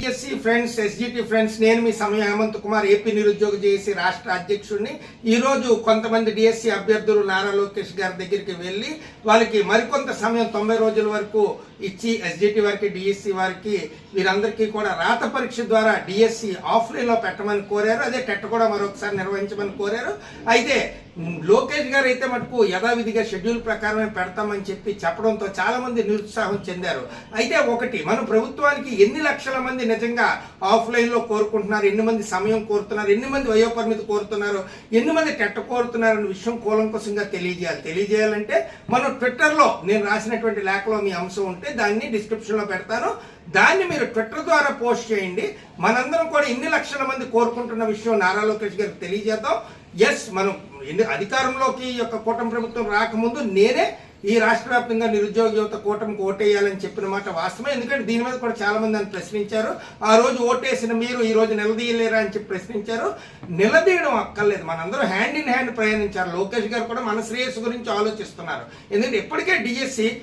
SC friends SGT friends నేను మీ సమయం హేమంత్ కుమార్ ఏపీ నిరుద్యోగ జేఏసీ రాష్ట్ర అధ్యక్షుడిని. ఈరోజు కొంతమంది డిఎస్సి అభ్యర్థులు నారా లోకేష్ గారి దగ్గరికి వెళ్ళి వాళ్ళకి మరికొంత సమయం తొంభై రోజుల వరకు ఇచ్చి ఎస్జిటి వారికి డిఎస్సి వారికి వీరందరికీ కూడా రాత పరీక్ష ద్వారా డిఎస్సి ఆఫ్లైన్లో పెట్టమని కోరారు. అదే టెట్ కూడా మరొకసారి నిర్వహించమని కోరారు. అయితే మ్, లోకేష్ గారు అయితే మటుకు యథావిధిగా షెడ్యూల్ ప్రకారమే పెడతామని చెప్పి చెప్పడంతో చాలా మంది నిరుత్సాహం చెందారు. అయితే ఒకటి మన ప్రభుత్వానికి ఎన్ని లక్షల మంది నిజంగా ఆఫ్లైన్లో కోరుకుంటున్నారు? ఎన్ని మంది సమయం కోరుతున్నారు? ఎన్ని మంది వయోపరిమితి కోరుతున్నారు? ఎన్ని మంది టెట్ట కోరుతున్నారు అనే విషయం కూలంకుశంగా తెలియజేయాలి. తెలియజేయాలంటే మనం ట్విట్టర్లో నేను రాసినటువంటి లేఖలో మీ అంశం ఉంటే దాన్ని డిస్క్రిప్షన్లో పెడతాను. దాన్ని మీరు ట్విట్టర్ ద్వారా పోస్ట్ చేయండి. మనందరం కూడా ఇన్ని లక్షల మంది కోరుకుంటున్న విషయం నారా లోకేష్ గారికి తెలియజేద్దాం. ఎస్ మనం ఎన్ని అధికారంలోకి ఈ యొక్క కూటమి ప్రభుత్వం రాకముందు నేనే ఈ రాష్ట్ర వ్యాప్తంగా నిరుద్యోగ యువత కూటమికి ఓటేయాలని చెప్పిన మాట వాస్తవమే. ఎందుకంటే దీని మీద కూడా చాలామంది అని ప్రశ్నించారు. ఆ రోజు ఓటేసిన మీరు ఈ రోజు నిలదీయలేరా అని చెప్పి ప్రశ్నించారు. నిలదీయడం అక్కర్లేదు. మనందరూ హ్యాండ్ ఇన్ హ్యాండ్ ప్రయాణించారు. లోకేష్ గారు కూడా మన శ్రేయస్సు గురించి ఆలోచిస్తున్నారు. ఎందుకంటే ఇప్పటికే డిఎస్సి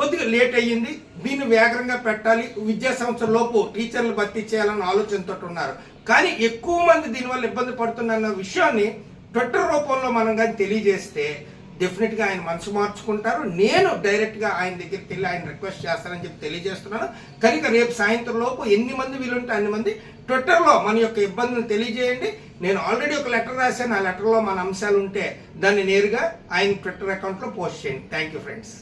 కొద్దిగా లేట్ అయ్యింది. దీన్ని వేగంగా పెట్టాలి. విద్యా సంవత్సరంలోపు టీచర్లు భర్తీ చేయాలన్న ఆలోచనతో ఉన్నారు. కానీ ఎక్కువ మంది దీనివల్ల ఇబ్బంది పడుతున్న విషయాన్ని ట్విట్టర్ రూపంలో మనం కానీ తెలియజేస్తే డెఫినెట్గా ఆయన మనసు మార్చుకుంటారు. నేను డైరెక్ట్గా ఆయన దగ్గరికి వెళ్ళి ఆయన రిక్వెస్ట్ చేస్తానని చెప్పి తెలియజేస్తున్నాను. కనుక రేపు సాయంత్రం లోపు ఎన్ని మంది వీలుంటే అన్ని మంది ట్విట్టర్లో మన యొక్క ఇబ్బందులు తెలియజేయండి. నేను ఆల్రెడీ ఒక లెటర్ రాశాను. ఆ లెటర్లో మన అంశాలు ఉంటే దాన్ని నేరుగా ఆయన ట్విట్టర్ అకౌంట్లో పోస్ట్ చేయండి. Thank you friends.